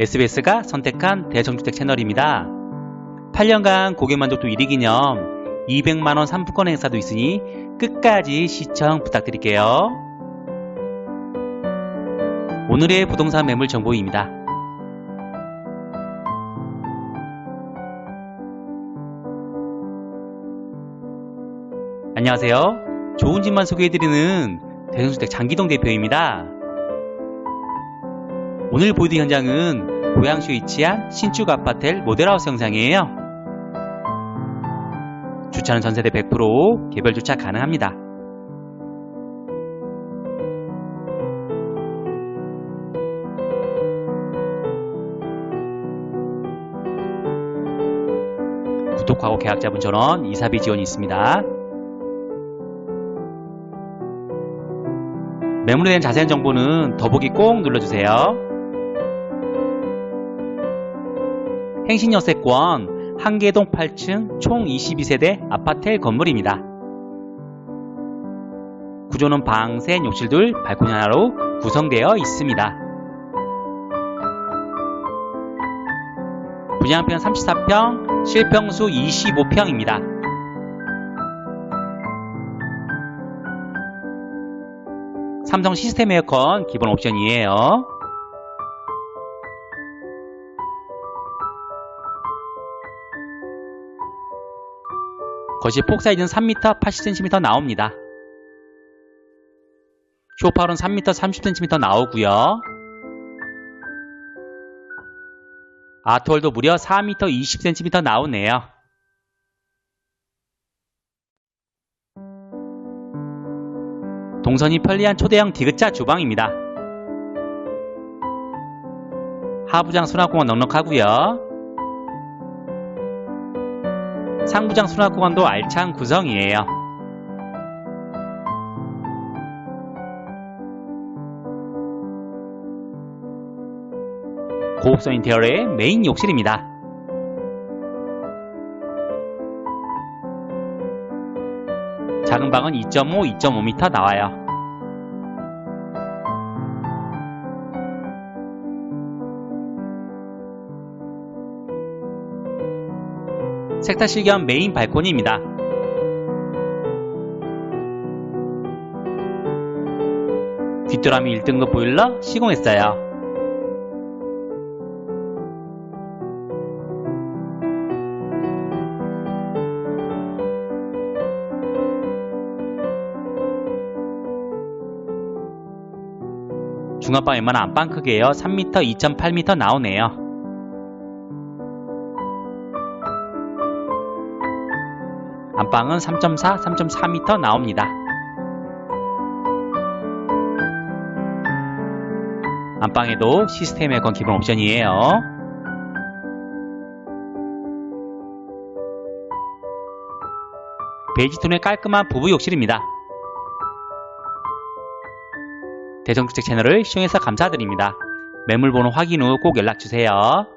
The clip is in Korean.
SBS가 선택한 대성주택 채널입니다. 8년간 고객만족도 1위 기념 200만원 상품권 행사도 있으니 끝까지 시청 부탁드릴게요. 오늘의 부동산 매물 정보입니다. 안녕하세요. 좋은 집만 소개해드리는 대성주택 장기동 대표입니다. 오늘 보여드린 현장은 고양시에 위치한 신축 아파텔 모델하우스 영상이에요. 주차는 전세대 100% 개별 주차 가능합니다. 구독하고 계약자분 전원 이사비 지원이 있습니다. 매물에 대한 자세한 정보는 더보기 꼭 눌러주세요. 행신여세권 한계동 8층 총 22세대 아파트 건물입니다. 구조는 방, 셋, 욕실 둘, 발코니 하나로 구성되어 있습니다. 분양평 34평, 실평수 25평입니다. 삼성 시스템 에어컨 기본 옵션이에요. 거실 폭 사이즈는 3m 80cm 나옵니다. 쇼파로는 3m 30cm 나오고요. 아트월도 무려 4m 20cm 나오네요. 동선이 편리한 초대형 디귿자 주방입니다. 하부장 수납공간 넉넉하고요. 상부장 수납공간도 알찬 구성이에요. 고급성 인테리어의 메인 욕실입니다. 작은 방은 2.5, 2.5m 나와요. 색다실 겸 메인 발코니입니다. 뒷도람이 1등급 보일러 시공했어요. 중앙방 웬만한 안방 크기에요. 3m, 2.8m 나오네요. 안방은 3.4, 3.4m 나옵니다. 안방에도 시스템 에어컨 기본 옵션이에요. 베이지톤의 깔끔한 부부 욕실입니다. 대성주택 채널을 시청해서 감사드립니다. 매물 번호 확인 후 꼭 연락주세요.